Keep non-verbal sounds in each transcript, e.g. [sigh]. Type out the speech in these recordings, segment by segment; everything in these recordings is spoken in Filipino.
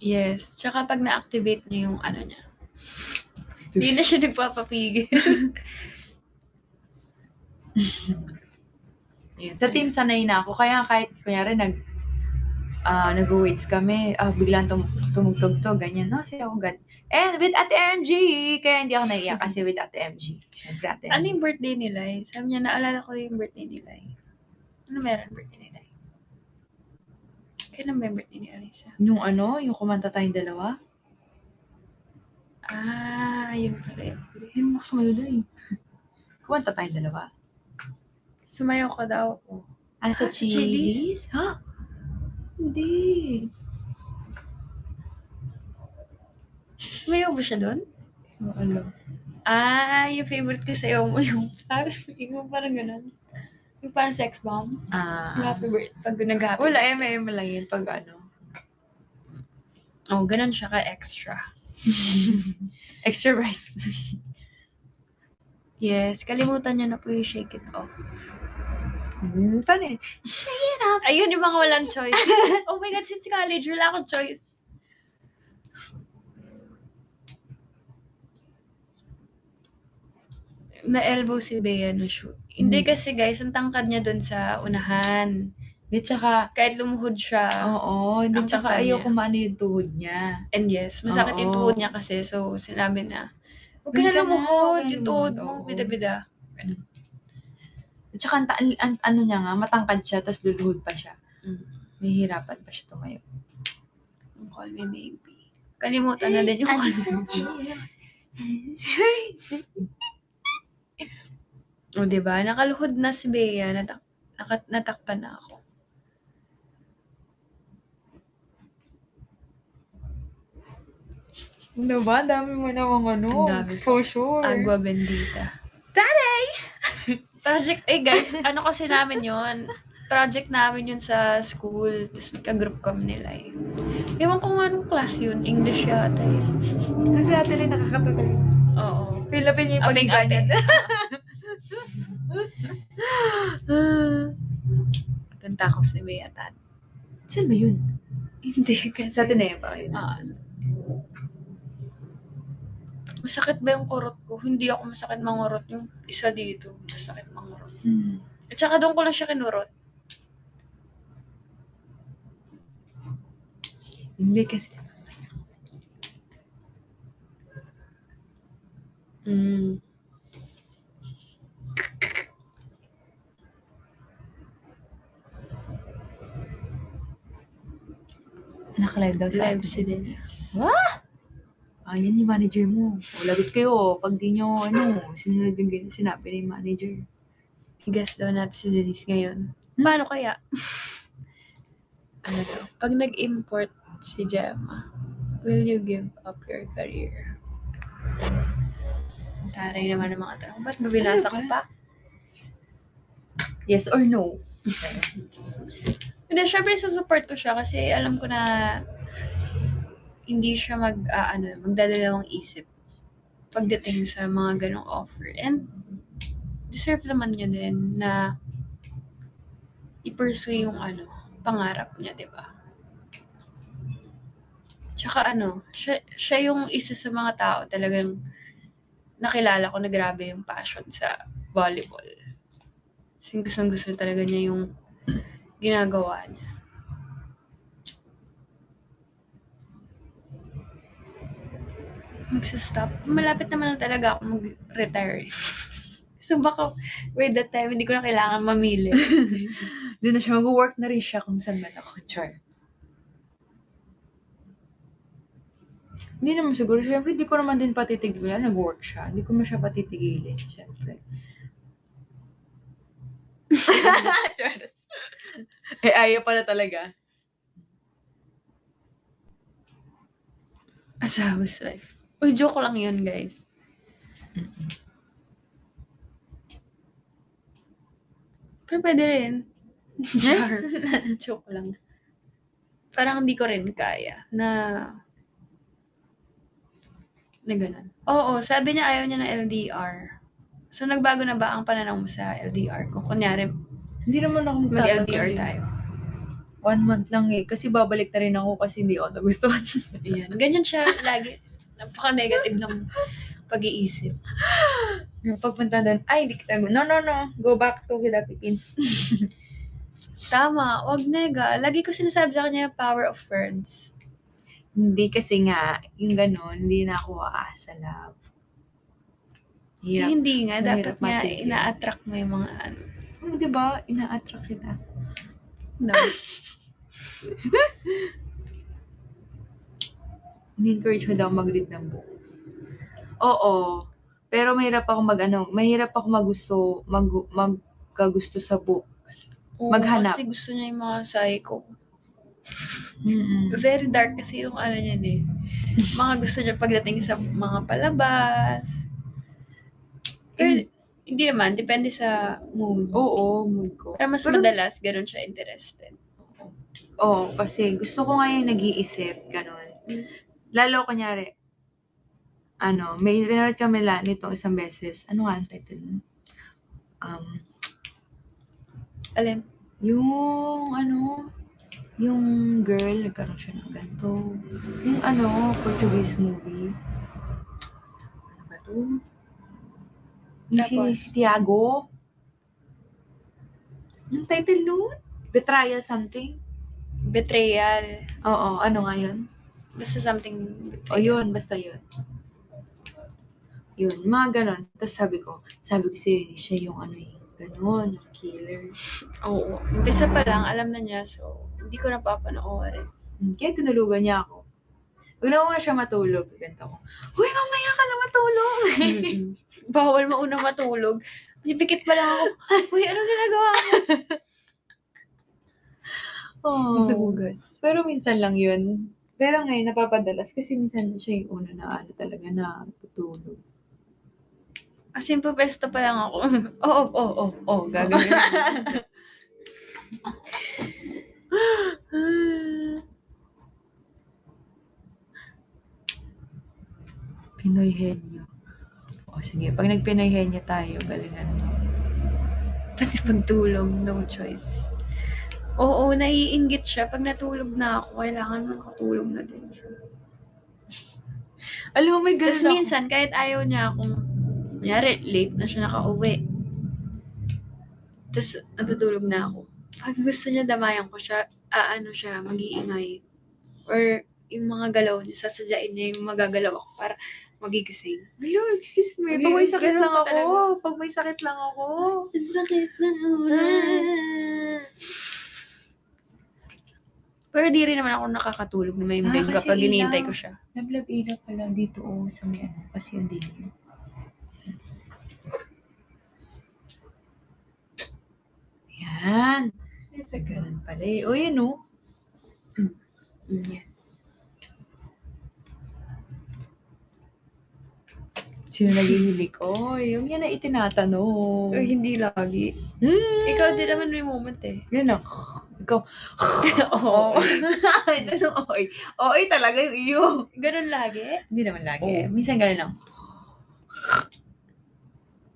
Yes. Tsaka pag na-activate niya yung ano niya. Hindi na siya nagpapapigil. [laughs] Yun. Sa team, sanay na ako. Kaya kahit, kunyari, nag, ah nag-weights kami, ah, biglang tum tumugtog-tog, ganyan, no? Kasi ako, gan And with Ate MG! Kaya hindi ako naiyak kasi with Ate MG. Siyempre, Ate MG. ano yung birthday nila eh? Sabi niya, naalala ko yung birthday nila eh. Ano meron birthday nila? Kailan ba yung birthday ni Alisa? Yung ano, yung kumanta tayong dalawa? Ah, yun pala. Hindi mo ako sumayo doon eh. Kumanta tayong dalawa. Sumayo ka daw. Ah, sa Ah, Chili's? Ha? Hindi. Sumayo ba siya doon? Hindi ko alam. Ah, yung favorite ko sa'yo mo [laughs] yung parang, parang ganun. Yung parang sex bomb. Ah. happy birthday. Pag nag-happy Wala, MM lang yun pag ano. Oh, ganun siya ka-extra. [laughs] Extra rice. [laughs] Yes, kalimutan niya na po yung shake it off. Hmm, paano yun? Ayun, yung mga walang choice. [laughs] oh my God, since college, wala akong choice. Na-elbow si Bea no shoot. Hindi Hmm. kasi guys, ang tangkad niya dun sa unahan. Hindi, tsaka, Kahit lumuhod siya. oo, hindi, tsaka ayaw kumano yung tuhod niya. And yes, masakit yung Oo. tuhod niya kasi. So, sinabi na, huwag ka Huwag na ka na, lumuhod. huwag ka Yung na tuhod lumuhod, mo, oo. bida-bida. At saka, ang, ta- ang, ano niya nga, matangkad siya, tapos luluhod pa siya. Mm. Mahihirapan pa siya tumayo. Call me baby. Kalimutan na din yung call me baby. O, diba? Nakaluhod na si Bea. Natak nakat natakpan na ako. Ano ba? Dami mo namang ano, Ang dami ko. exposure. Agua bendita. Taray! [laughs] Project, eh guys, ano kasi namin yun? Project namin yun sa school. Tapos magka-group kami nila eh. Ewan ko nga anong class yun. English yata eh. Kasi ate rin nakakatuloy. Oo. Pilapin niya yung Abing paghiga ate. [laughs] [laughs] niya. Tantakos ni Bea Tan. Saan ba yun? Hindi kasi. Sa Ateneo pa yun. Ah. Masakit ba yung kurot ko? Hindi ako masakit mangurot. Yung isa dito, masakit mangurot. Hmm. At saka doon ko lang siya kinurot. Hindi kasi. Mm. Naka-live daw sa Live si Dennis. Wah! Ah, yan yung manager mo. O, lagot kayo. Pag di nyo, ano, sinunod yung ganyan sinabi ng manager. Higas daw natin si Dennis ngayon. Paano kaya? [laughs] ano daw? Pag nag-import si Gemma, will you give up your career? Taray naman ng mga tanong. Ba't ba binasa ko pa? Yes or no? [laughs] Hindi, syempre susupport ko siya kasi alam ko na hindi siya mag, ah, ano, magdadalawang isip pagdating sa mga ganong offer. And deserve naman niya din na i-pursue yung ano, pangarap niya, di ba? Tsaka ano, siya, siya yung isa sa mga tao talagang nakilala ko na grabe yung passion sa volleyball. Kasi gustong gusto talaga niya yung ginagawa niya. Magsa-stop. Malapit naman na talaga ako mag-retire. [laughs] so baka with that time, hindi ko na kailangan mamili. [laughs] Doon na siya mag-work na rin siya kung saan man ako. Char. Hindi naman siguro. Siyempre, hindi ko naman din patitigilin. Nag-work siya. Hindi ko naman siya patitigilin. Siyempre. [laughs] Char. [laughs] eh, ayaw pala talaga. Asawa's life. Uy, joke lang yun, guys. Pero pwede rin. [laughs] [laughs] Joke lang. Parang hindi ko rin kaya na na ganun. Oo, sabi niya ayaw niya ng LDR. So, nagbago na ba ang pananaw mo sa LDR? Kung kunyari, Hindi naman ako mag-LDR magtatagal. tayo. One month lang eh. Kasi babalik na rin ako kasi hindi ako nagustuhan. [laughs] Ayan. Ganyan siya lagi. Napaka-negative ng pag-iisip. Pagpunta doon, ay, hindi kita. No, no, no. Go back to the Philippines. [laughs] Tama, wag nega. Lagi ko sinasabi sa kanya yung power of words. hindi kasi nga, yung ganun, hindi na ako aasa love. Eh, Hirap. hindi nga, dapat nga ina-attract mo yung mga ano. Oh, di ba? Ina-attract kita. No. [laughs] Ni-encourage mo daw mag-read ng books. Oo. Pero mahirap ako mag ano, mahirap ako magusto, mag, magkagusto sa books. Oo, Maghanap. Kasi gusto niya yung mga psycho. Mm-mm. Very dark kasi yung ano niyan eh. Mga gusto niya pagdating sa mga palabas. Pero, hindi naman, depende sa mood. Oo, mood ko. Pero mas Pero- madalas, ganun siya interested. Oo, kasi gusto ko nga yung nag-iisip, ganun. Lalo, kunyari, ano, may pinanood kami la nitong isang beses. Ano nga ang title nun? Um, Alin? yung, ano, yung girl, nagkaroon siya ng ganito. Yung, ano, Portuguese movie. Ano ba to? Yung si, Tapos? si Tiago. Yung title nun? Betrayal something? Betrayal. Oo, ano nga yun? Basta something O yun, basta yun. Yun, mga ganon. Tapos sabi ko, sabi ko si siya yung ano eh, ganon, yung killer. Oo. Umpisa pa lang, alam na niya, so hindi ko napapanoorin. Hmm, Kaya tinulugan niya ako. Huwag na muna siya matulog. Ganito ko, Uy, mamaya ka na matulog! [laughs] Bawal mauna matulog. Sipikit pa lang ako. [laughs] Uy, anong ginagawa mo? [laughs] oh. Pero minsan lang yun. Pero ngayon, napapadalas kasi minsan siya yung una na ano talaga na tutulog. As in, pupesto pa lang ako. Oo, oo, oo, oo, gagawin Pinoy henyo. O sige, pag nag-Pinoy henyo tayo, galingan mo. Pati pagtulog, no choice. Oo, naiinggit siya. Pag natulog na ako, kailangan makatulog na din siya. [laughs] Alam mo, may ganun Tapos ako. minsan, kahit ayaw niya akong, kunyari, late na siya nakauwi. Tapos, natutulog na ako. Pag gusto niya damayan ko siya, aano siya, mag-iingay. Or, yung mga galaw niya, sasadyain niya yung magagalaw ako para magigising. Hello, excuse me. Pag may sakit lang ako. talaga. Pag may sakit lang ako. Sakit na una. Pero di rin naman ako nakakatulog na may Ah, bed kasi kapag ilaw. hinihintay ko siya. Naglag ilaw pala dito oh, sa may ano. Kasi yung dito. Yan. Ito ganun pala eh. O yan oh. Mm. Mm, yan. Sino naghihili ko? Yung yan na itinatanong. Or hindi lagi. Hmm. Ikaw din naman may moment eh. Yan lang. Ikaw. [laughs] Oo. ano, oy. Oy talaga yung iyo. Ganun lagi? Hindi naman lagi. Oo. Minsan ganun lang.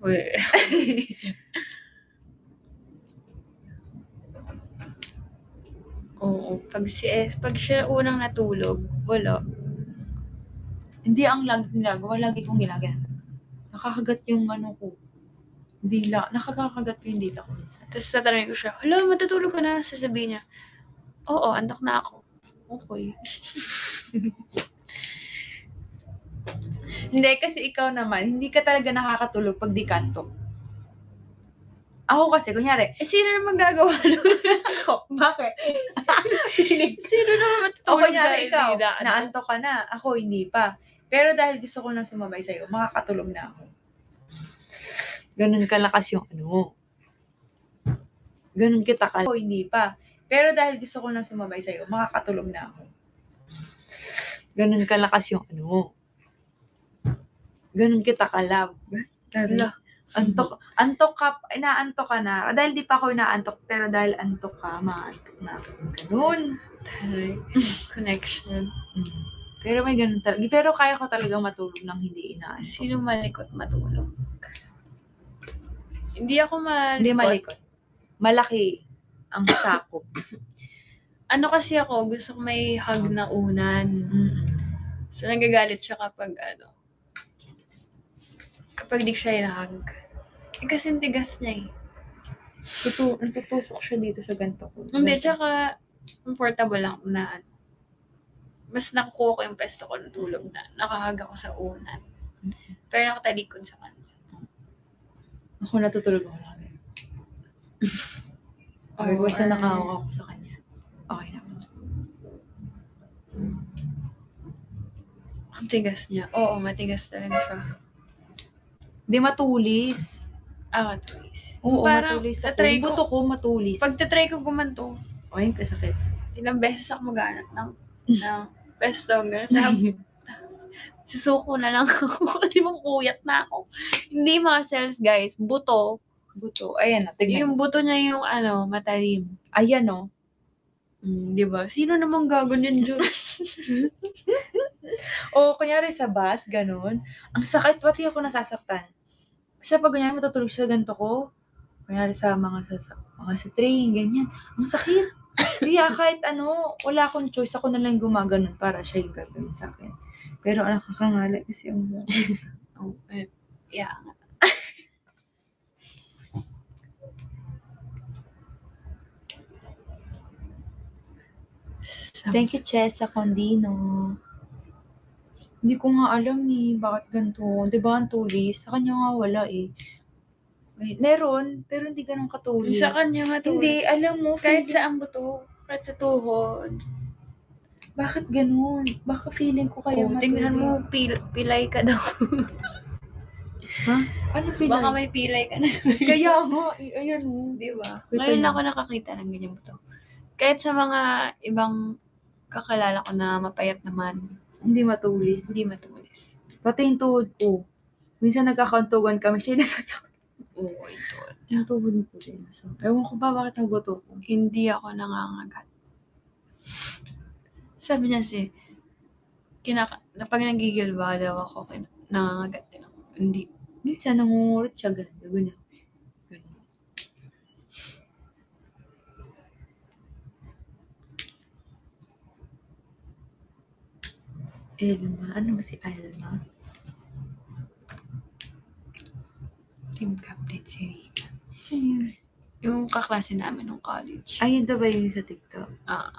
[laughs] Oo. Pag, si, eh, pag siya unang natulog, wala. Hindi ang lagi kong ginagawa, lagi kong ginagawa. Nakakagat yung ano ko. Dila. Nakakakagat ko yung dila ko minsan. Tapos tatanungin ko siya, Hala, matutulog ka na? Sasabihin niya, Oo, antok na ako. Okay. [laughs] Hindi, kasi ikaw naman, hindi ka talaga nakakatulog pag di kanto. Ako kasi, kunyari, Eh, sino naman gagawa [laughs] nun? ako, bakit? [laughs] Feeling sino naman O matutulog kunyari dahil ikaw, na- naantok ka na, ako hindi pa. Pero dahil gusto ko nang sumabay sa'yo, makakatulog na ako. Ganun kalakas yung ano. Ganun kita ka. Ako hindi pa. Pero dahil gusto ko nang sumabay sa'yo, makakatulog na ako. Ganun kalakas yung ano. Ganun kita ka-love. Ala. Antok, antok ka, inaantok ka na. Dahil di pa ako inaantok, pero dahil antok ka, maantok na ako. Ganun. Taray. [laughs] Connection. Mm. Pero may ganun talaga. Pero kaya ko talaga matulog nang hindi inaantok. Sino malikot matulog? Hindi ako malikot. Hindi malikot. Malaki ang sakop. [clears throat] ano kasi ako, gusto ko may hug na unan. Mm-mm. So, nagagalit siya kapag ano, kapag di siya inahag. Eh, kasi ang tigas niya eh. Tutu natutusok siya dito sa ganito ko. Hindi, tsaka, comfortable lang na ano. Mas nakukuha ko yung pesto ko ng tulog na nakahag ako sa unan. Pero nakatalikod sa kanya. Ako natutulog ako lagi. [laughs] Okay, basta or- nakahawak ako sa kanya. Okay na. Ang tigas niya. Oo, matigas talaga siya. Hindi matulis. Ah, matulis. Oo, Parang, matulis ako. Yung ko- buto ko matulis. Pag tatry ko gumanto, Ay, kasakit. ilang beses ako maghanap ng, [laughs] ng pesto. Ganun. Sabi, susuko na lang [laughs] ako. Di ba kuyat na ako. Hindi mga cells, guys. Buto. Buto. Ayan na, tignan. Yung buto niya yung ano, matalim. Ayan o. Mm, di ba? Sino namang gaganyan dyan? O, kunyari sa bus, ganun. Ang sakit, pati ako nasasaktan. Basta pag kunyari matutulog sa ganito ko, kunyari sa mga sa, mga sa train, ganyan. Ang sakit. Kaya kahit ano, wala akong choice. Ako na lang gumaganon para siya yung gagawin sa akin. Pero ang nakakangala kasi yung [laughs] oh, eh, yeah. Thank you, Chessa Condino. Hindi ko nga alam eh, bakit ganito. Di ba ang tulis? Sa kanya nga wala eh. Wait, meron, pero hindi ganun katulis. Sa kanya matulis. Hindi, alam mo, Kahit feeling- sa ang buto. Kahit sa tuhod. Bakit ganun? Baka feeling ko kaya Oh, tingnan mo, pil pilay ka daw. Ha? Ano pilay? Baka may pilay ka na. Kaya nga, eh, ayan mo. Di ba? Ngayon yun. ako nakakita ng ganyan buto. Kahit sa mga ibang kakalala ko na mapayat naman, Hindi matulis. hindi matulis. Pati yung tuhod ko. Minsan nagkakantugan kami, siya nasasakit. Oo, ito. Yung tuhod ko din. So, ewan ko ba bakit ang buto ko. Hindi ako nangangagat. Sabi niya si, kinaka, na pag nagigil ba daw ako, kin- nangangagat din ako. Hindi. Minsan nangungulit siya, ganun, ganun. Elma, ano ba si Elma? Team captain si Rika. Sino yun? Yung kaklase namin nung college. Ay, yun daw ba yung sa TikTok? Ah.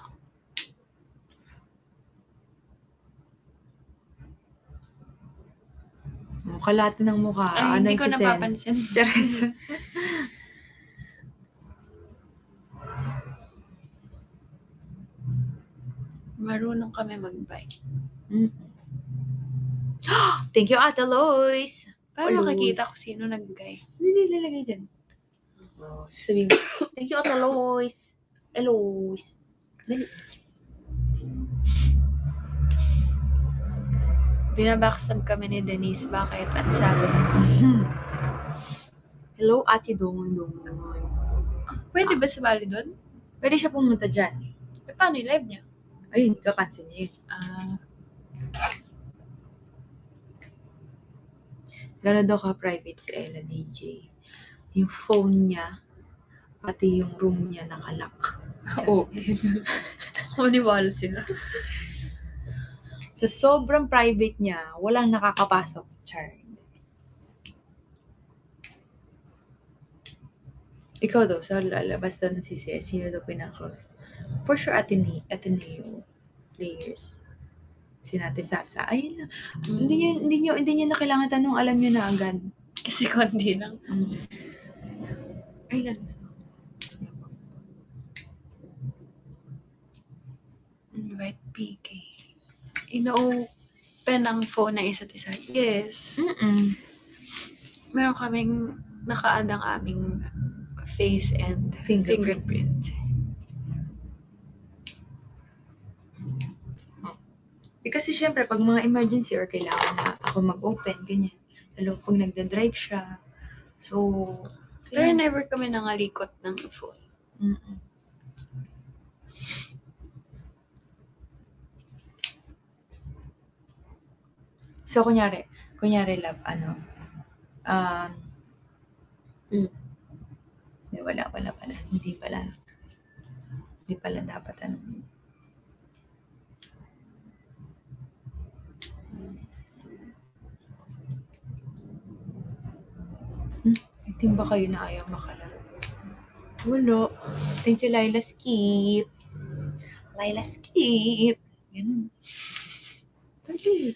Oh, kalate ng mukha. Ay, ano hindi yung ko si Sen? napapansin. [laughs] Charis. Marunong kami mag-bike. Mm. [gasps] Thank you, Ate Lois. Paano Always. makikita ko sino nag-guy? Hindi, hindi, lalagay dyan. Oh, sabihin mo. Thank you, Ate Lois. Elois. Dali. Binabackstab kami ni Denise. Bakit? At sabi, Hello, Ate Dongoy Dongoy. pwede ba sumali doon? Pwede siya pumunta dyan. Eh, paano yung live niya? Ay, kakancel niya. Ah, Gano'n daw ka-private si Ella DJ. Yung phone niya, pati yung room niya nakalak. [laughs] Oo. maniwala sila. [laughs] So, sobrang private niya, walang nakakapasok. Char. Ikaw daw, sa lalabas daw ng CCS, sino daw pinaklose? For sure, Atene Ateneo players. Si Nate Sasa. Ayun lang. Hindi niyo, hindi niyo, hindi niyo na kailangan tanong, alam niyo na agad. Kasi kundi lang. Ay, lang. Invite PK. Ino-open ang phone ng isa't isa. Yes. Mm-mm. Meron kaming naka-add ang aming face and Fingerprint. fingerprint. Kasi syempre, pag mga emergency or kailangan na ako mag-open, ganyan. Lalo pag nagda-drive siya. So, Pero never kami nangalikot ng phone. Mm-mm. So, kunyari, kunyari, love, ano, um, Mm. Hindi, wala, wala pala. Hindi pala. Di pala dapat ano. Hmm, itim ba kayo na ayaw makalaro? Wala. Thank you, Laila Skip. Laila Skip. Ganun. Dali.